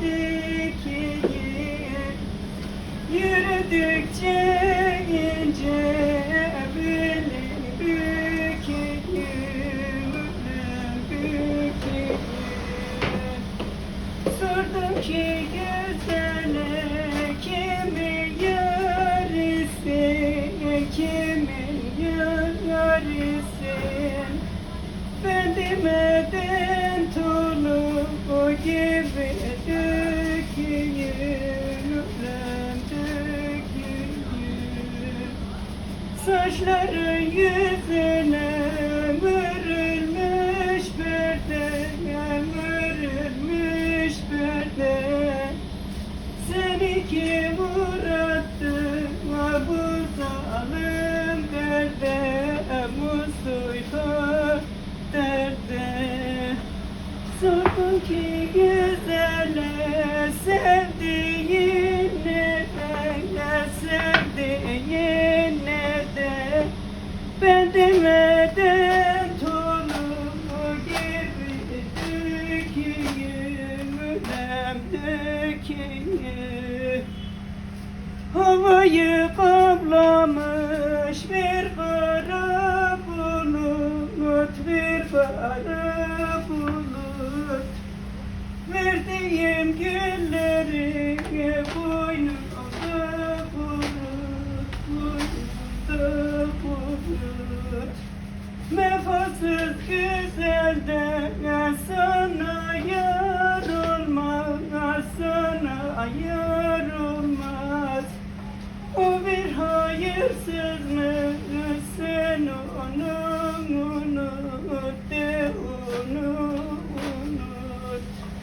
dikir Yürüdükçe ince evli bükür Sordum ki güzel Saçların yüzüne mürülmüş perde Mürülmüş perde Seni kim uğrattı? Bu zalim derde Musuydu derde Sordum ki güzele sevdiğin dökeyim Havayı kaplamış bir kara bulut, bir kara bulut. Verdiğim gülleri boynumda